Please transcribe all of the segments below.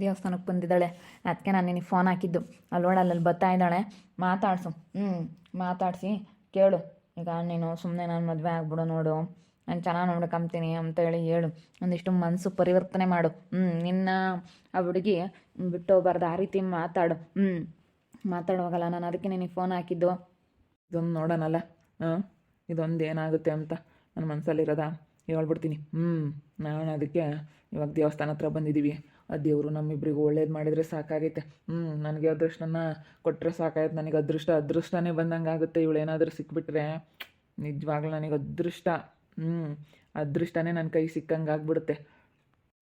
ದೇವಸ್ಥಾನಕ್ಕೆ ಬಂದಿದ್ದಾಳೆ. ಅದಕ್ಕೆ ನಾನು ನಿನಗೆ ಫೋನ್ ಹಾಕಿದ್ದು. ಅಲ್ಲಿ ಅಲ್ಲಲ್ಲಿ ಬರ್ತಾ ಇದ್ದಾಳೆ. ಮಾತಾಡ್ಸು. ಹ್ಞೂ ಮಾತಾಡಿಸಿ, ಕೇಳು. ಈಗ ನೀನು ಸುಮ್ಮನೆ ನಾನು ಮದುವೆ ಆಗ್ಬಿಡು ನೋಡು. ನಾನು ಚೆನ್ನಾಗಿ ನೋಡ್ಕೊಂತೀನಿ ಅಂತ ಹೇಳಿ ಒಂದಿಷ್ಟು ಮನಸ್ಸು ಪರಿವರ್ತನೆ ಮಾಡು. ಹ್ಞೂ ನಿನ್ನ ಆ ಹುಡುಗಿ ಬಿಟ್ಟು ಹೋಗ್ಬಾರ್ದು ಆ ರೀತಿ ಮಾತಾಡು. ಹ್ಞೂ ಮಾತಾಡುವಾಗಲ್ಲ. ನಾನು ಅದಕ್ಕೆ ನಿನಗೆ ಫೋನ್ ಹಾಕಿದ್ದು. ಇದೊಂದು ನೋಡೋಣಲ್ಲ? ಹಾಂ? ಇದೊಂದು ಏನಾಗುತ್ತೆ ಅಂತ ನನ್ನ ಮನಸ್ಸಲ್ಲಿರೋದ ಹೇಳ್ಬಿಡ್ತೀನಿ. ಹ್ಞೂ ನಾನು ಅದಕ್ಕೆ ಇವಾಗ ದೇವಸ್ಥಾನ ಹತ್ರ ಬಂದಿದ್ದೀವಿ. ದೇವರು ನಮ್ಮಿಬ್ಬರಿಗೂ ಒಳ್ಳೇದು ಮಾಡಿದರೆ ಸಾಕಾಗೈತೆ. ಹ್ಞೂ ನನಗೆ ಅದೃಷ್ಟನ ಕೊಟ್ಟರೆ ಸಾಕಾಯ್ತು. ನನಗೆ ಅದೃಷ್ಟ ಅದೃಷ್ಟನೇ ಬಂದಂಗೆ ಆಗುತ್ತೆ ಇವಳು ಏನಾದರೂ ಸಿಕ್ಬಿಟ್ರೆ ನಿಜವಾಗ್ಲೂ ನನಗೆ ಅದೃಷ್ಟ. ಹ್ಞೂ ಅದೃಷ್ಟನೇ ನನ್ನ ಕೈ ಸಿಕ್ಕಂಗೆ ಆಗ್ಬಿಡುತ್ತೆ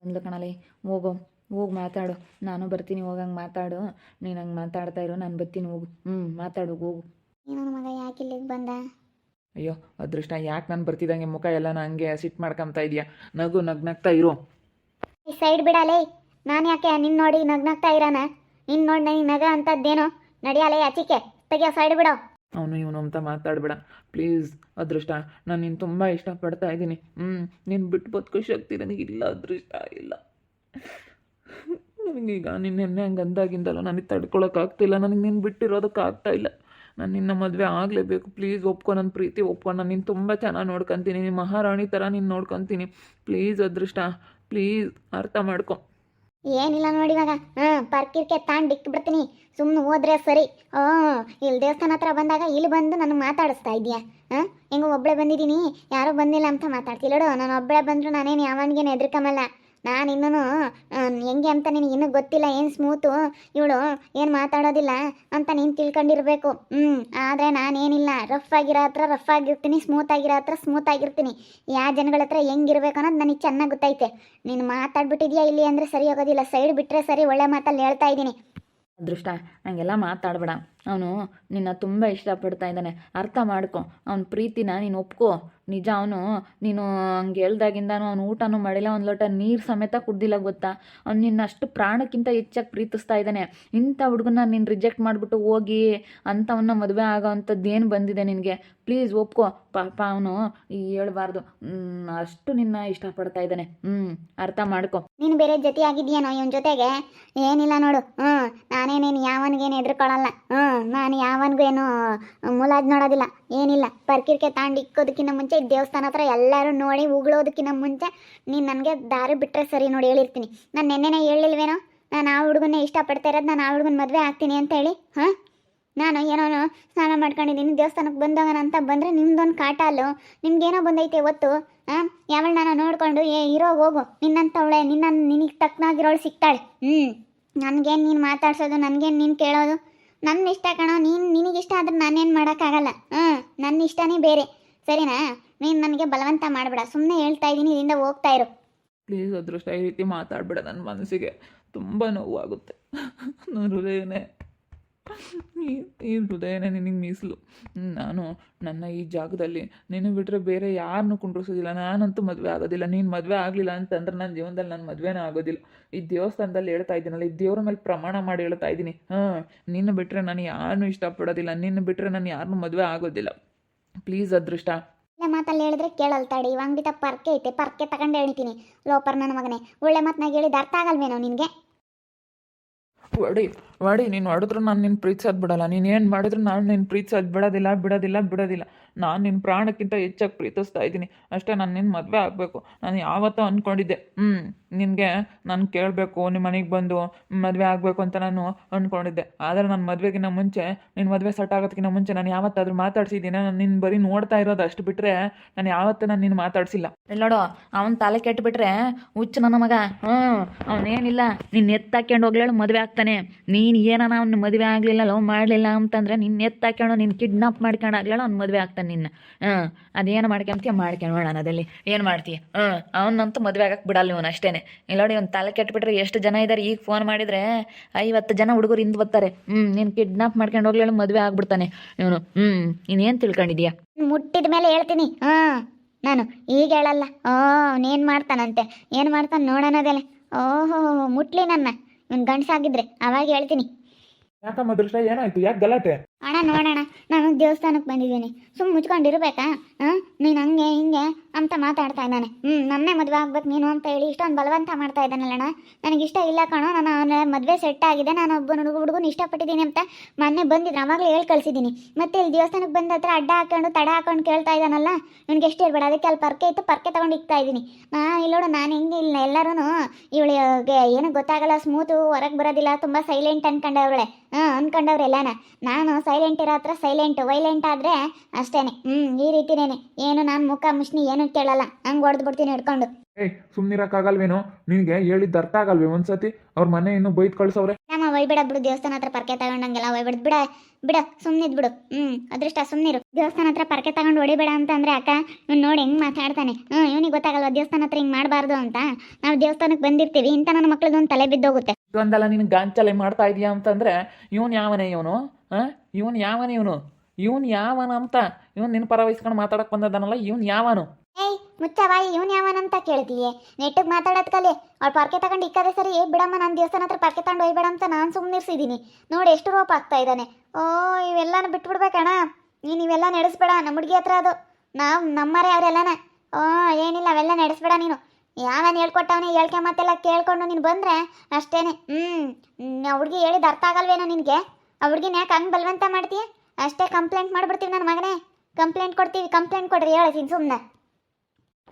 ಅಂದ್ಲು ಕಣಲಿ ಹೋಗು ಹೋಗಿ ಮಾತಾಡು. ನಾನು ಬರ್ತೀನಿ ಹೋಗಂಗೆ ಮಾತಾಡು. ನೀನು ಹಂಗೆ ಮಾತಾಡ್ತಾ ಇರು ನಾನು ಬರ್ತೀನಿ ಹೋಗು. ಹ್ಞೂ ಮಾತಾಡು ಹೋಗು. ಏನೋ ಮಗ ಯಾಕೆ ಇಲ್ಲಿಗೆ ಬಂದ? ಅಯ್ಯೋ ಅದೃಷ್ಟ ಯಾಕೆ ನಾನು ಬರ್ತಿದ್ದಂಗೆ ಮುಖ ಎಲ್ಲ ಹಂಗೆ ಸಿಟ್ಟು ಮಾಡ್ಕೊಂತ ಇದೆಯಾ? ನಗು ನಗ್ನಗ್ತಾ ಇರು. ಈ ಸೈಡ್ ಬಿಡಲೇ. ನಾನು ಯಾಕೆ ನಿನ್ನ ನೋಡಿ ನಗ್ನಾಗ್ತಾ ಇರಾನ? ನಿನ್ನ ನೋಡಿ ನನಗೆ ನಗ ಅಂತದ್ದೇನೋ? ನಡಿಯಲೇ ಆಚಿಕೆ ತೆಗಿಯೋ ಸೈಡ್ ಬಿಡೋ. ಅವನು ಇವನು ಅಂತ ಮಾತಾಡಬೇಡ. ಪ್ಲೀಸ್, ಅದೃಷ್ಟ, ನಾನು ನಿನ್ನ ತುಂಬ ಇಷ್ಟಪಡ್ತಾ ಇದ್ದೀನಿ. ಹ್ಞೂ ನೀನು ಬಿಟ್ಟು ಬದುಕೋ ಶಕ್ತಿ ನನಗಿಲ್ಲ ಅದೃಷ್ಟ ಇಲ್ಲ. ನನಗೀಗ ನಿನ್ನ ಹೆಣ್ಣೆ ಹಂಗೆ ಅಂದಾಗಿಂದಲ್ಲ ನನಗೆ ತಡ್ಕೊಳಕ್ಕಾಗ್ತಿಲ್ಲ ನನಗೆ ನೀನು ಬಿಟ್ಟಿರೋದಕ್ಕೆ ಆಗ್ತಾ ಇಲ್ಲ. ನಾನು ನಿನ್ನ ಮದುವೆ ಆಗಲೇಬೇಕು. ಪ್ಲೀಸ್ ಒಪ್ಕೊ ನನ್ನ ಪ್ರೀತಿ, ಒಪ್ಕೊ. ನಾನು ನಿನ್ನ ತುಂಬ ಚೆನ್ನಾಗಿ ನೋಡ್ಕೊತೀನಿ. ನೀನು ಮಹಾರಾಣಿ ಥರ ನೀನು ನೋಡ್ಕೊತೀನಿ. ಪ್ಲೀಸ್, ಅದೃಷ್ಟ, ಪ್ಲೀಸ್, ಅರ್ಥ ಮಾಡ್ಕೊ. ಏನಿಲ್ಲ ನೋಡಿ ಇವಾಗ. ಹಾಂ ಪರ್ಕಿರ್ಕೆ ತಾಂಡ್ ಇಕ್ ಬಿಡ್ತೀನಿ ಸುಮ್ಮನೆ ಹೋದ್ರೆ ಸರಿ. ಓ, ಇಲ್ಲಿ ದೇವಸ್ಥಾನ ಹತ್ರ ಬಂದಾಗ ಇಲ್ಲಿ ಬಂದು ನನಗೆ ಮಾತಾಡಿಸ್ತಾ ಇದೀಯಾ ಹಾಂ ಹೆಂಗೋ ಒಬ್ಬಳೆ ಬಂದಿದ್ದೀನಿ. ಯಾರು ಬಂದಿಲ್ಲ ಅಂತ ಮಾತಾಡ್ತಿಲ್ಲಡು ನಾನು ಒಬ್ಬಳೆ ಬಂದರೂ ನಾನೇನು ಯಾವನಿಗೇನು ಹೆದರ್ಕಮಲ್ಲ ನಾನು ಇನ್ನೂ ಹೆಂಗೆ ಅಂತ ನಿನಗೆ ಇನ್ನೂ ಗೊತ್ತಿಲ್ಲ, ಏನು ಸ್ಮೂತು, ಇವಳು ಏನು ಮಾತಾಡೋದಿಲ್ಲ ಅಂತ ನೀನು ತಿಳ್ಕೊಂಡಿರಬೇಕು. ಹ್ಞೂ ಆದರೆ ನಾನೇನಿಲ್ಲ ರಫ್ ಆಗಿರೋ ಹತ್ರ ರಫ್ ಆಗಿರ್ತೀನಿ ಸ್ಮೂತ್ ಆಗಿರೋ ಹತ್ರ ಸ್ಮೂತ್ ಆಗಿರ್ತೀನಿ. ಯಾವ ಜನಗಳ ಹತ್ರ ಹೆಂಗಿರ್ಬೇಕು ಅನ್ನೋದು ನನಗೆ ಚೆನ್ನಾಗಿ ಗೊತ್ತೈತೆ. ನೀನು ಮಾತಾಡ್ಬಿಟ್ಟಿದ್ಯಾ ಇಲ್ಲಿ ಅಂದರೆ ಸರಿ ಹೋಗೋದಿಲ್ಲ ಸೈಡ್ ಬಿಟ್ಟರೆ ಸರಿ ಒಳ್ಳೆ ಮಾತಲ್ಲಿ ಹೇಳ್ತಾ ಇದ್ದೀನಿ. ಅದೃಷ್ಟ ಹಂಗೆಲ್ಲ ಮಾತಾಡಬೇಡ. ಅವನು ನಿನ್ನ ತುಂಬ ಇಷ್ಟಪಡ್ತಾ ಇದ್ದಾನೆ. ಅರ್ಥ ಮಾಡ್ಕೊ. ಅವನ ಪ್ರೀತಿನ ನೀನು ಒಪ್ಕೊ. ನಿಜ ಅವನು, ನೀನು ಹಂಗೆ ಹೇಳ್ದಾಗಿಂದನೂ ಅವನು ಊಟನೂ ಮಾಡಿಲ್ಲ. ಒಂದು ಲೋಟ ನೀರು ಸಮೇತ ಕುಡ್ದಿಲ್ಲ ಗೊತ್ತಾ? ಅವ್ನು ನಿನ್ನ ಅಷ್ಟು ಪ್ರಾಣಕ್ಕಿಂತ ಹೆಚ್ಚಾಗಿ ಪ್ರೀತಿಸ್ತಾ ಇದ್ದಾನೆ. ಇಂಥ ಹುಡುಗನ ನೀನು ರಿಜೆಕ್ಟ್ ಮಾಡಿಬಿಟ್ಟು ಹೋಗಿ ಅಂಥವನ್ನ ಮದುವೆ ಆಗೋ ಅಂಥದ್ದು ಏನು ಬಂದಿದೆ ನಿನಗೆ? ಪ್ಲೀಸ್ ಒಪ್ಕೊ. ಪಾಪ ಅವನು ಹೇಳ್ಬಾರ್ದು. ಅಷ್ಟು ನಿನ್ನ ಇಷ್ಟಪಡ್ತಾ ಇದ್ದಾನೆ. ಹ್ಞೂ ಅರ್ಥ ಮಾಡ್ಕೊ. ನೀನು ಬೇರೆ ಜೊತೆ ಆಗಿದ್ಯಾನೋ ಇವನ ಜೊತೆಗೆ? ಏನಿಲ್ಲ ನೋಡು. ಹ್ಞೂ ನಾನೇನೇನು ಯಾವನಿಗೇನು ಹ್ಞೂ ನಾನು ಯಾವನಿಗೂ ಏನು ಮುಲಾಜ್ ನೋಡೋದಿಲ್ಲ, ಏನಿಲ್ಲ. ಪರ್ಕಿರ್ಕೆ ತಾಂಡು ಇಕ್ಕೋದಕ್ಕಿಂತ ಮುಂಚೆ ದೇವಸ್ಥಾನ ಹತ್ರ ಎಲ್ಲರೂ ನೋಡಿ ಉಗುಳೋದಕ್ಕಿಂತ ಮುಂಚೆ ನೀನು ನನಗೆ ದಾರಿ ಬಿಟ್ಟರೆ ಸರಿ ನೋಡಿ ಹೇಳಿರ್ತೀನಿ. ನಾನು ನೆನ್ನೆನೇ ಹೇಳಿಲ್ವೇನೋ? ನಾನು ಆ ಹುಡುಗನ್ನೇ ಇಷ್ಟಪಡ್ತಾ ಇರೋದು ನಾನು ಆ ಹುಡುಗನ ಮದುವೆ ಆಗ್ತೀನಿ ಅಂತ ಹೇಳಿ, ಹಾಂ? ನಾನು ಏನೋ ಸ್ನಾನ ಮಾಡ್ಕೊಂಡಿದ್ದೀನಿ ದೇವಸ್ಥಾನಕ್ಕೆ ಬಂದಾಗ ಅಂತ ಬಂದರೆ ನಿಮ್ದೊಂದು ಕಾಟ ಅಲ್ಲೋ ನಿಮ್ಗೇನೋ ಬಂದೈತೆ ಇವತ್ತು ಹಾಂ? ಯಾವಳ ನಾನು ನೋಡಿಕೊಂಡು, ಏ, ಇರೋ, ಹೋಗು. ನಿನ್ನಂಥವಳೆ ನಿನ್ನ ನಿನಗೆ ತಕ್ಕನಾಗಿರೋಳು ಸಿಗ್ತಾಳೆ. ಹ್ಞೂ ನನಗೇನು ನೀನು ಮಾತಾಡ್ಸೋದು, ನನಗೇನು ನೀನು ಕೇಳೋದು? ನನ್ನ ಇಷ್ಟ ಕಣೋ, ನೀನು ನಿನಗಿಷ್ಟ ಆದ್ರೆ ನಾನೇನು ಮಾಡೋಕ್ಕಾಗಲ್ಲ. ಹ್ಞೂ ನನ್ನ ಇಷ್ಟನೇ ಬೇರೆ. ಸರಿನಾ? ನೀನು ನನಗೆ ಬಲವಂತ ಮಾಡಬೇಡ. ಸುಮ್ಮನೆ ಹೇಳ್ತಾ ಇದ್ದೀನಿ ಇಲ್ಲಿಂದ ಹೋಗ್ತಾ ಇರು. ಪ್ಲೀಸ್ ಅದೃಷ್ಟ ಈ ರೀತಿ ಮಾತಾಡಬೇಡ ನನ್ನ ಮನಸ್ಸಿಗೆ. ತುಂಬ ನೋವಾಗುತ್ತೆ. ಹೃದಯನೇ. ಈ ಹೃದಯನೇ ನಿನಗೆ ಮೀಸಲು. ನಾನು ನನ್ನ ಈ ಜಾಗದಲ್ಲಿ ನೀನು ಬಿಟ್ಟರೆ ಬೇರೆ ಯಾರನ್ನೂ ಕುಂಡ್ರಿಸೋದಿಲ್ಲ. ನಾನಂತೂ ಮದುವೆ ಆಗೋದಿಲ್ಲ. ನೀನು ಮದುವೆ ಆಗಲಿಲ್ಲ ಅಂತಂದ್ರೆ ನನ್ನ ಜೀವನದಲ್ಲಿ ನನ್ನ ಮದುವೆನೇ ಆಗೋದಿಲ್ಲ. ಈ ದೇವಸ್ಥಾನದಲ್ಲಿ ಹೇಳ್ತಾ ಇದ್ದೀನಲ್ಲ, ಈ ದೇವ್ರ ಮೇಲೆ ಪ್ರಮಾಣ ಮಾಡಿ ಹೇಳ್ತಾ ಇದ್ದೀನಿ. ಹಾಂ, ನಿನ್ನ ಬಿಟ್ಟರೆ ನಾನು ಯಾರನ್ನೂ ಇಷ್ಟಪಡೋದಿಲ್ಲ. ನಿನ್ನ ಬಿಟ್ಟರೆ ನಾನು ಯಾರನ್ನೂ ಮದುವೆ ಆಗೋದಿಲ್ಲ. ಪ್ಲೀಸ್ ಅದೃಷ್ಟ. ಮಾತಲ್ಲಿ ಹೇಳಿದ್ರೆ ಕೇಳಲ್ ತಡಿ ಇವಂಗಿತ ಪರ್ಕೆ ಐತೆ. ಪರ್ಕೆ ತಗೊಂಡು ಹೇಳ್ತೀನಿ. ಲೋಪರ್ ನನ್ನ ಮಗನೇ. ಒಳ್ಳೆ ಮಾತನಾಗ ಹೇಳಿದ ಅರ್ಥ ಆಗಲ್ವೇನೋ ನಿನಗೆ? ಒಡಿ ಒಡಿ ನೀನು ಹೊಡೆದ್ರು ನಾನು ನಿನ್ನ ಪ್ರೀತಿಸೋದು ಬಿಡೋಲ್ಲ ನೀನು ಏನು ಮಾಡಿದ್ರು ನಾನು ನಿನ್ನ ಪ್ರೀತಿಸೋದು ಬಿಡೋದಿಲ್ಲ ಬಿಡೋದಿಲ್ಲ ಬಿಡೋದಿಲ್ಲ. ನಾನು ನಿನ್ನ ಪ್ರಾಣಕ್ಕಿಂತ ಹೆಚ್ಚಾಗಿ ಪ್ರೀತಿಸ್ತಾ ಇದ್ದೀನಿ. ಅಷ್ಟೇ ನಾನು ನಿನ್ನ ಮದುವೆ ಆಗಬೇಕು. ನಾನು ಯಾವತ್ತೂ ಅಂದ್ಕೊಂಡಿದ್ದೆ ಹ್ಞೂ ನಿನಗೆ ನಾನು ಕೇಳಬೇಕು ನಿಮ್ಮ ಮನೆಗೆ ಬಂದು ಮದುವೆ ಆಗಬೇಕು ಅಂತ ನಾನು ಅಂದ್ಕೊಂಡಿದ್ದೆ ಆದರೆ ನನ್ನ ಮದುವೆಗಿನ್ನ ಮುಂಚೆ ನಿನ್ನ ಮದುವೆ ಸೆಟ್ ಆಗೋದಕ್ಕಿಂತ ಮುಂಚೆ ನಾನು ಯಾವತ್ತಾದರೂ ಮಾತಾಡ್ಸಿದ್ದೀನಿ? ನಾನು ನಿನ್ನ ಬರೀ ನೋಡ್ತಾ ಇರೋದು ಅಷ್ಟು ಬಿಟ್ಟರೆ ನಾನು ಯಾವತ್ತೂ ನಾನು ನಿನ್ನ ಮಾತಾಡ್ಸಿಲ್ಲ. ನೋಡು, ಅವನ ತಲೆ ಕೆಟ್ಟುಬಿಟ್ರೆ ಹುಚ್ಚು ನನ್ನ ಮಗ. ಹ್ಞೂ ಅವನೇನಿಲ್ಲ. ನಿನ್ನ ಎತ್ತಾಕೊಂಡು ಹೋಗ್ಲೇಳು ಮದುವೆ ಆಗ್ತಾನೆ. ನೀನು ಏನಾನ ಅವ್ನ ಮದುವೆ ಆಗಲಿಲ್ಲ, ಲವ್ ಮಾಡಲಿಲ್ಲ ಅಂತಂದ್ರೆ ನಿನ್ನ ಎತ್ತಾಕೊಂಡು ನಿನ್ನ ಕಿಡ್ನಾಪ್ ಮಾಡ್ಕೊಂಡು ಆಗ್ಲೇಳು ಅವ್ನು ಮದುವೆ ಆಗ್ತಾನೆ. ನಿನ್ನ. ಹ್ಞೂ ಅದೇನು ಮಾಡ್ಕೊಂತೀಯ ಮಾಡ್ಕೊಂಡು ನೋಡೋಣ ಅದಲ್ಲಿ ಏನು ಮಾಡ್ತೀಯ? ಹ್ಞೂ ಅವನಂತೂ ಮದುವೆ ಆಗಕ್ಕೆ ಬಿಡಲ್ಲ ಇವನು ಅಷ್ಟೇನೆ. ಇಲ್ಲ ನೋಡಿ ತಲೆ ತಲೆ ಕೆಟ್ಬಿಟ್ರೆ ಎಷ್ಟು ಜನ ಇದ್ದಾರೆ ಈಗ ಫೋನ್ ಮಾಡಿದರೆ ಐವತ್ತು ಜನ ಹುಡುಗರು ಹಿಂದೆ ಬರ್ತಾರೆ. ಹ್ಞೂ ನೀನು ಕಿಡ್ನಾಪ್ ಮಾಡ್ಕೊಂಡು ಹೋಗ್ಲಿ ಮದುವೆ ಆಗ್ಬಿಡ್ತಾನೆ ಇವನು. ಹ್ಞೂ ಏನ್ ತಿಳ್ಕೊಂಡಿದ್ಯಾ? ಮುಟ್ಟಿದ ಮೇಲೆ ಹೇಳ್ತೀನಿ. ಹಾಂ. ನಾನು ಈಗ ಹೇಳಲ್ಲ. ಓ ಅವನೇನು ಮಾಡ್ತಾನಂತೆ? ಏನು ಮಾಡ್ತಾನೆ ನೋಡೋಣದೇ ಓಹೋ ಮುಟ್ಲಿ ನನ್ನ. ಇವ್ನು ಗಂಡಸಾಗಿದ್ರೆ ಅವಾಗ ಹೇಳ್ತೀನಿ. ಯಾಕಮ್ಮ ದೃಷ್ಟ ಏನಾಯ್ತು? ಯಾಕೆ ಗಲಾಟೆ? ಅಣ್ಣ ನೋಡೋಣ ನಾನು ದೇವಸ್ಥಾನಕ್ಕೆ ಬಂದಿದ್ದೀನಿ. ಸುಮ್ಮ ಮುಚ್ಕೊಂಡಿರ್ಬೇಕಾ ಹಾಂ? ನೀನು ಹಂಗೆ ಹಿಂಗೆ ಅಂತ ಮಾತಾಡ್ತಾ ಇದ್ದಾನೆ. ಹ್ಞೂ ನಮ್ಮನ್ನೇ ಮದುವೆ ಆಗ್ಬೇಕು ನೀನು ಅಂತ ಹೇಳಿ ಇಷ್ಟೊಂದು ಬಲವಂತ ಮಾಡ್ತಾ ಇದ್ದಾನಲ್ಲಣ್ಣ. ನನಗೆ ಇಷ್ಟ ಇಲ್ಲ ಕಣೋ, ನಾನು ಅವನ ಮದುವೆ ಸೆಟ್ ಆಗಿದೆ, ನಾನು ಒಬ್ಬ ಹುಡುಗ, ಹುಡುಗನ ಇಷ್ಟಪಟ್ಟಿದ್ದೀನಿ ಅಂತ ಮೊನ್ನೆ ಬಂದಿದ್ರು ಆವಾಗಲೇ ಹೇಳಿ ಕಳಿಸಿದ್ದೀನಿ. ಮತ್ತೆ ಇಲ್ಲಿ ದೇವಸ್ಥಾನಕ್ಕೆ ಬಂದ ಹತ್ರ ಅಡ್ಡ ಹಾಕೊಂಡು, ತಡ ಹಾಕೊಂಡು ಕೇಳ್ತಾ ಇದ್ದಾನಲ್ಲ? ನನಗೆ ಎಷ್ಟು ಹೇಳ್ಬೇಡ, ಅದಕ್ಕೆ ಅಲ್ಲಿ ಪರ್ಕೆ ಇತ್ತು, ಪರ್ಕೆ ತಗೊಂಡು ಇಕ್ತಾ ಇದ್ದೀನಿ. ನಾನು ಇಲ್ಲೋಡು ನಾನು ಹೆಂಗೆ ಇಲ್ಲ ಎಲ್ಲರೂ ಇವಳಿಗೆ ಏನು ಗೊತ್ತಾಗಲ್ಲ ಸ್ಮೂತು ಹೊರಗೆ ಬರೋದಿಲ್ಲ, ತುಂಬ ಸೈಲೆಂಟ್ ಅನ್ಕೊಂಡವ್ರೆ ಹಾಂ ಅನ್ಕೊಂಡವ್ರೆಲ್ಲನ ನಾನು ಸೈಲೆಂಟ್ ಇರೋ ಹತ್ರ ಸೈಲೆಂಟ್ ವೈಲೆಂಟ್ ಆದರೆ ಅಷ್ಟೇನೆ. ಹ್ಞೂ ಈ ರೀತಿನೇನೆ. ಏನು ನಾನು ಮುಖ ಮುಷ್ಣಿ ಏನು ಕೇಳಲ್ಲ. ಹಂಗೆ ಹೊಡೆದು ಬಿಡ್ತೀನಿ ಹಿಡ್ಕೊಂಡು. ಏಯ್ ಸುಮ್ಮನಿರಕ್ಕಾಗಲ್ವೇನೋ ನಿನಗೆ ಹೇಳಿದ್ದು ಅರ್ಥ ಆಗಲ್ವೇ? ಒಂದ್ಸತಿ ಅವ್ರ ಮನೆ ಇನ್ನೂ ಬೈದ್ ಕಳ್ಸವ್ರೆ. ನಮ್ಮ ಒಯ್ಬಿಡ ಬಿಡು ದೇವಸ್ಥಾನ ಹತ್ರ ಪರ್ಕೆ ತಗೊಂಡಂಗೆಲ್ಲ ಒಯ್ಬಿಡ್ ಬಿಡ ಬಿಡ ಸುಮ್ಮನಿದ್ ಬಿಡು. ಹ್ಞೂ ಅದೃಷ್ಟ ಸುಮ್ಮನಿರು ದೇವಸ್ಥಾನ ಹತ್ರ ಪರ್ಕೆ ತಗೊಂಡು ಹೊಡಿಬೇಡ ಅಂತ ಅಂದ್ರೆ ಅಕ್ಕ ಇವ್ನು ನೋಡಿ ಹೆಂಗ್ ಮಾತಾಡ್ತಾನೆ. ಹ್ಞೂ ಇವನಿಗೆ ಗೊತ್ತಾಗಲ್ವಾ ದೇವಸ್ಥಾನ ಹತ್ರ ಹಿಂಗ್ ಮಾಡಬಾರ್ದು ಅಂತ? ನಾವು ದೇವಸ್ಥಾನಕ್ಕೆ ಬಂದಿರ್ತೀವಿ ಇಂತ ನನ್ನ ಮಕ್ಳದ್ದು ಒಂದು ತಲೆ ಬಿದ್ದೋಗುತ್ತೆ. ಇದೊಂದಲ್ಲ ನಿನ್ ಗಾಂಚಲೆ ಮಾಡ್ತಾ ಇದೀಯಾ ಅಂತಂದ್ರೆ ಇವನ್ ಯಾವನೇ ಇವನು? ಹಾಂ? ಇವನು ಯಾವನ ಇವನು? ಇವನು ಯಾವನ ಅಂತ ಇವನು ನಿನ್ನ ಪರ ವಹಿಸ್ಕೊಂಡು ಮಾತಾಡಕ್ ಬಂದದನಲ್ಲ ಇವನು ಯಾವನು? ಏಯ್ ಮುಚ್ಚವಾಯಿ ಯಾವನ ಯಾವನಂತ ಕೇಳ್ತೀಯೇ? ನೆಟ್ಟಿಗೆ ಮಾತಾಡೋದ್ ಕಲಿ, ಅವ್ಳು ಪರ್ಕೆ ತಗೊಂಡು ಇಕ್ಕದೆ ಸರಿ ಬಿಡಮ್ಮ, ನಾನು ದೇವಸ್ಥಾನ ಹತ್ರ ಪರ್ಕೆ ತಗೊಂಡು ಹೋಗ್ಬೇಡ ಅಂತ ನಾನು ಸುಮ್ಮನಿರ್ಸಿದ್ದೀನಿ ನೋಡಿ ಎಷ್ಟು ರೋಪ್ ಆಗ್ತಾ ಇದ್ದಾನೆ. ಓ ಇವೆಲ್ಲನ ಬಿಟ್ಬಿಡ್ಬೇಕಣ್ಣ. ನೀನು ಇವೆಲ್ಲ ನಡೆಸ್ಬೇಡ ನಮ್ಮ ಹುಡುಗಿ ಹತ್ರ ಅದು. ನಾವು ನಮ್ಮರೇ ಅವರೆಲ್ಲನ. ಓ, ಏನಿಲ್ಲ, ಅವೆಲ್ಲ ನಡೆಸ್ಬೇಡ ನೀನು. ಯಾವನ್ ಹೇಳ್ಕೊಟ್ಟವನೇ, ಹೇಳ್ಕೆ ಮಾತೆಲ್ಲ ಕೇಳ್ಕೊಂಡು ನೀನು ಬಂದ್ರೆ ಅಷ್ಟೇನೆ. ಹ್ಞೂ ಹುಡುಗಿ ಹೇಳಿದ ಅರ್ಥ ಆಗಲ್ವೇನೋ ನಿನಗೆ? ಹುಡುಗಿನ ಯಾಕೆ ಹಂಗೆ ಬಲವಂತ ಮಾಡ್ತೀಯ? ಅಷ್ಟೇ ಕಂಪ್ಲೇಂಟ್ ಮಾಡಿಬಿಡ್ತೀವಿ ನನ್ನ ಮಗನೇ. ಕಂಪ್ಲೇಂಟ್ ಕೊಡ್ತೀವಿ ಕಂಪ್ಲೇಂಟ್ ಕೊಡ್ರಿ ಹೇಳ್ತೀನಿ ಸುಮ್ಮನೆ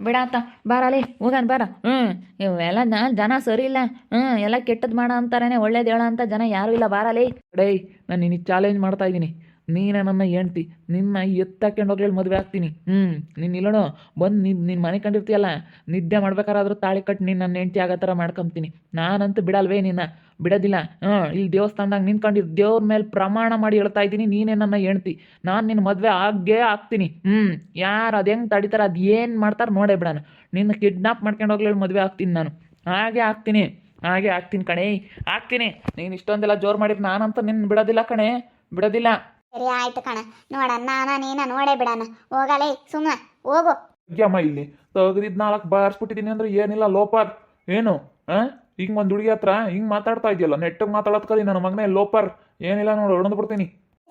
ಬಿಡಾತ ಬಾರಲಿ ಹೋಗನ್ ಬಾರ. ಹ್ಞೂ ಇವೆಲ್ಲ ನಾ ಜನ ಸರಿ ಇಲ್ಲ. ಹ್ಞೂ ಎಲ್ಲ ಕೆಟ್ಟದ್ದು ಮಾಡ ಅಂತಾರೇ ಒಳ್ಳೇದು ಹೇಳ ಅಂತ ಜನ ಯಾರೂ ಇಲ್ಲ ಬಾರಲಿ. ಡೈ ನಾನು ನಿನಗೆ ಚಾಲೆಂಜ್ ಮಾಡ್ತಾ ಇದ್ದೀನಿ. ನೀನೇ ನನ್ನ ಹೆಂಡ್ತಿ, ನಿನ್ನ ಎತ್ತಾಕೊಂಡು ಹೋಗ್ಲಿ ಮದುವೆ ಆಗ್ತೀನಿ. ಹ್ಞೂ ನೀನು ಇಲ್ಲೋಣ, ಬಂದು ನಿನ್ನ ನಿನ್ನ ಮನೆ ಕಂಡಿರ್ತೀಯಲ್ಲ, ನಿದ್ದೆ ಮಾಡ್ಬೇಕಾರಾದ್ರೂ ತಾಳಿ ಕಟ್ಟಿ ನೀನು ನನ್ನ ಹೆಂಡ್ತಿ ಆಗೋ ಥರ ಮಾಡ್ಕೊಂತೀನಿ ನಾನಂತೂ ಬಿಡಲ್ವೇ ನಿನ್ನ, ಬಿಡೋದಿಲ್ಲ. ಹಾಂ, ಇಲ್ಲಿ ದೇವಸ್ಥಾನದಾಗ ನಿಂತ್ಕೊಂಡಿರ್ ದೇವ್ರ ಮೇಲೆ ಪ್ರಮಾಣ ಮಾಡಿ ಹೇಳ್ತಾ ಇದ್ದೀನಿ, ನೀನೇ ನನ್ನ ಹೆಂಡ್ತಿ. ನಾನು ನಿನ್ನ ಮದುವೆ ಆಗೇ ಆಗ್ತೀನಿ. ಹ್ಞೂ ಯಾರು ಅದು ಹೆಂಗೆ ತಡಿತಾರೆ ಅದು ಏನು ಮಾಡ್ತಾರೆ ನೋಡೇ ಬಿಡೋಣ. ನಿನ್ನ ಕಿಡ್ನಾಪ್ ಮಾಡ್ಕೊಂಡು ಹೋಗ್ಲಿ ಮದುವೆ ಆಗ್ತೀನಿ ನಾನು. ಹಾಗೆ ಆಗ್ತೀನಿ ಹಾಗೆ ಆಗ್ತೀನಿ ಕಣೇ, ಆಗ್ತೀನಿ. ನೀನು ಇಷ್ಟೊಂದೆಲ್ಲ ಜೋರು ಮಾಡಿದ್ರೆ ನಾನಂತೂ ನಿನ್ನ ಬಿಡೋದಿಲ್ಲ ಕಣೇ, ಬಿಡೋದಿಲ್ಲ. ಸರಿ ಆಯ್ತು ಕಣ. ನೋಡಣ, ನಾನ ನೀನ ನೋಡೇ ಬಿಡಣ. ಹೋಗಲೇ ಸುಮ್ಮನೆ ಹೋಗು. ಅಮ್ಮ ಇಲ್ಲಿ? ತಗದಿದ್ ನಾಲ್ಕು ಬಾರಿಸ್ಬಿಟ್ಟಿದ್ದೀನಿ ಅಂದ್ರೆ ಏನಿಲ್ಲ, ಲೋಪರ್. ಏನು? ಹಿಂಗ್ ಒಂದು ಹುಡುಗಿ ಹತ್ರ ಹಿಂಗ್ ಮಾತಾಡ್ತಾ ಇದೆಯಲ್ಲ, ನೆಟ್ಟಗ್ ಮಾತಾಡೋದ್ ಕಲಿ ನನ್ನ ಮಗನೇ ಲೋಪರ್. ಏನಿಲ್ಲ ನೋಡು ಹೊಡೆದು ಬಿಡ್ತೀನಿ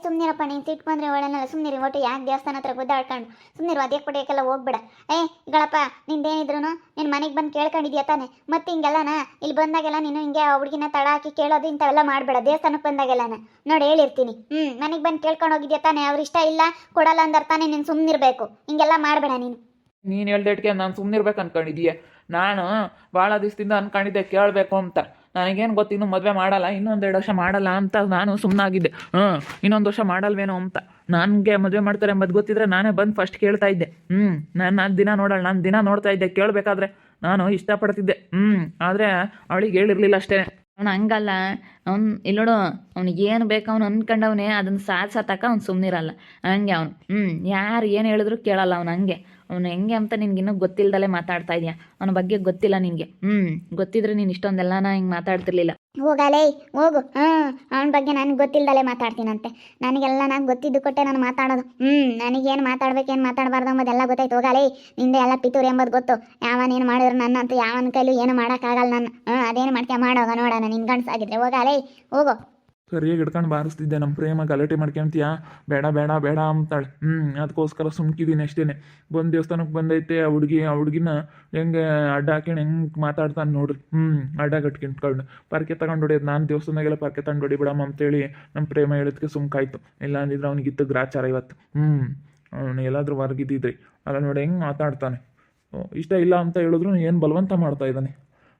ಸುಮ್ಮನಿರಪ್ಪ ನೀನು ಸಿಟ್ಟು ಬಂದ್ರೆ ಒಳ್ಳೆನಲ್ಲ ಸುಮ್ಮನಿರಿ ಒಟ್ಟು ಯಾಕೆ ದೇವಸ್ಥಾನ ಹತ್ರ ಗುದ್ದಾಡ್ಕೊಂಡು? ಸುಮ್ಮನಿರು ಅದೇ ಪಡಿಯಕ್ಕೆಲ್ಲ ಹೋಗ್ಬೇಡ. ಏ ಗಳಪ್ಪ ನಿಂದೇನಿದ್ರು ನಿನ್ನ ಮನೆಗೆ ಬಂದು ಕೇಳ್ಕೊಂಡಿದ್ಯಾ ತಾನೆ? ಮತ್ತೆ ಹಿಂಗೆಲ್ಲನ? ಇಲ್ಲಿ ಬಂದಾಗೆಲ್ಲ ನೀನು ಹಿಂಗೆ ಹುಡುಗಿನ ತಡ ಹಾಕಿ ಕೇಳೋದು ಇಂಥವೆಲ್ಲ ಮಾಡಬೇಡ ದೇವಸ್ಥಾನಕ್ಕೆ ಬಂದಾಗೆಲ್ಲನ? ನೋಡಿ, ಹೇಳಿರ್ತೀನಿ. ಹ್ಞೂ ಮನೆಗೆ ಬಂದು ಕೇಳ್ಕೊಂಡು ಹೋಗಿದ್ಯಾ ತಾನೆ? ಅವ್ರ ಇಷ್ಟ ಇಲ್ಲ, ಕೊಡಲ್ಲ ಅಂದ್ರೆ ತಾನೆ ನೀನು ಸುಮ್ಮನಿರಬೇಕು ಹಿಂಗೆಲ್ಲ ಮಾಡಬೇಡ ನೀನು. ನೀನು ಹೇಳ್ದೇಟ್ಗೆ ನಾನು ಸುಮ್ಮನಿರ್ಬೇಕು ಅನ್ಕೊಂಡಿದ್ಯಾ. ನಾನು ಭಾಳ ದಿವಸದಿಂದ ಅನ್ಕೊಂಡಿದ್ದೆ, ಕೇಳಬೇಕು ಅಂತ. ನನಗೇನು ಗೊತ್ತು, ಇನ್ನು ಮದುವೆ ಮಾಡಲ್ಲ ಇನ್ನೊಂದೆರಡು ವರ್ಷ ಮಾಡಲ್ಲ ಅಂತ ನಾನು ಸುಮ್ಮನಾಗಿದ್ದೆ ಹ್ಞೂ ಇನ್ನೊಂದು ವರ್ಷ ಮಾಡಲ್ವೇನೋ ಅಂತ. ನನಗೆ ಮದುವೆ ಮಾಡ್ತಾರೆ ಎಂಬುದು ಗೊತ್ತಿದ್ರೆ ನಾನೇ ಬಂದು ಫಸ್ಟ್ ಕೇಳ್ತಾ ಇದ್ದೆ. ಹ್ಞೂ ನಾನು ನಾನು ದಿನ ನೋಡಲ್ಲ, ನಾನು ದಿನ ನೋಡ್ತಾ ಇದ್ದೆ, ಕೇಳಬೇಕಾದ್ರೆ ನಾನು ಇಷ್ಟಪಡ್ತಿದ್ದೆ. ಹ್ಞೂ ಆದರೆ ಅವಳಿಗೆ ಹೇಳಿರಲಿಲ್ಲ ಅಷ್ಟೇ. ಅವ್ನು ಹಂಗಲ್ಲ, ಅವ್ನು ಇಲ್ಲೋಡು ಅವ್ನಿಗೆ ಏನು ಬೇಕು ಅವ್ನು ಅನ್ಕೊಂಡವನೇ ಅದನ್ನು ಸಾಧಿಸತಕ್ಕ ಅವ್ನು ಸುಮ್ಮನಿರಲ್ಲ ಹಂಗೆ ಅವನು ಹ್ಞೂ ಯಾರು ಏನು ಹೇಳಿದ್ರು ಕೇಳಲ್ಲ ಅವ್ನು ಹಂಗೆ. ಅವನು ಹೆಂಗೆ ಅಂತ ನಿನ್ಗೆ ಇನ್ನೂ ಗೊತ್ತಿಲ್ಲದಲೆ ಮಾತಾಡ್ತಾ ಇದೆಯಾ? ಅವನ ಬಗ್ಗೆ ಗೊತ್ತಿಲ್ಲ ನಿನಗೆ. ಹ್ಮ್, ಗೊತ್ತಿದ್ರೆ ನೀನು ಇಷ್ಟೊಂದೆಲ್ಲನ ಹಿಂಗೆ ಮಾತಾಡ್ತಿರ್ಲಿಲ್ಲ. ಹೋಗಲೇ, ಹೋಗು. ಹ್ಮ್, ಅವನ ಬಗ್ಗೆ ನನಗೆ ಗೊತ್ತಿಲ್ಲದಲೆ ಮಾತಾಡ್ತೀನಂತೆ. ನನಗೆಲ್ಲ ನಾನು ಗೊತ್ತಿದ್ದು ಕೊಟ್ಟೆ ನಾನು ಮಾತಾಡೋದು. ಹ್ಞೂ ನನಗೇನು ಮಾತಾಡ್ಬೇಕೇನು ಮಾತಾಡಬಾರ್ದು ಎಂಬುದೆಲ್ಲ ಗೊತ್ತಾಯ್ತು. ಹೋಗಲೇ, ನಿಂದೆ ಎಲ್ಲ ಪಿತೂರು ಎಂಬುದು ಗೊತ್ತು. ಯಾವನೇನು ಮಾಡಿದ್ರು ನನ್ನ ಅಂತ ಯಾವನ ಕೈಲೂ ಏನು ಮಾಡೋಕ್ಕಾಗಲ್ಲ ನಾನು ಹ್ಮ್, ಅದೇನು ಮಾಡ್ತೀಯ? ಮಾಡೋಗ ನೋಡೋಣ ನಿನ್ನ ಗಂಡಸಾಗಿದ್ರೆ. ಹೋಗಲೇ, ಹೋಗು. ಸರಿಯಾಗಿ ಹಿಡ್ಕೊಂಡು ಬಾರಿಸ್ತಿದ್ದೆ. ನಮ್ಮ ಪ್ರೇಮ ಗಲಾಟೆ ಮಾಡ್ಕೊಂತೀಯ? ಬೇಡ ಬೇಡ ಬೇಡ ಅಂತಾಳೆ. ಹ್ಞೂ ಅದಕ್ಕೋಸ್ಕರ ಸುಮ್ಕಿದ್ದೀನಿ ಅಷ್ಟೇ ಬಂದು ದೇವಸ್ಥಾನಕ್ಕೆ ಬಂದೈತೆ, ಆ ಹುಡುಗಿ, ಆ ಹುಡುಗಿನ ಹೆಂಗೆ ಅಡ್ಡ ಹಾಕೊಂಡು ಹೆಂಗೆ ಮಾತಾಡ್ತಾನೆ ನೋಡ್ರಿ. ಹ್ಞೂ ಅಡ್ಡ ಕಟ್ಕೊಂಡ್ಕೊಂಡು ಪರ್ಕೆ ತಗೊಂಡು ಹೊಡಿಯೋದು ನಾನು ದೇವಸ್ಥಾನದಾಗೆಲ್ಲ ಪರ್ಕೆ ತಗೊಂಡು ಹೊಡಿ ಬಿಡಮ್ಮ ಅಂತೇಳಿ ನಮ್ಮ ಪ್ರೇಮ ಹೇಳೋದಕ್ಕೆ ಸುಮ್ಕಾಯ್ತು. ಇಲ್ಲ ಅಂದಿದ್ರೆ ಅವನಿಗಿತ್ತು ಗ್ರಾಚಾರ ಇವತ್ತು. ಹ್ಞೂ ಅವನು ಎಲ್ಲಾದರೂ ಹೊರಗಿದ್ದಿದ್ರಿ ಅಲ್ಲ ನೋಡಿ ಹೆಂಗೆ ಮಾತಾಡ್ತಾನೆ. ಇಷ್ಟ ಇಲ್ಲ ಅಂತ ಹೇಳಿದ್ರು ಏನು ಬಲವಂತ ಮಾಡ್ತಾ ಇದ್ದಾನೆ.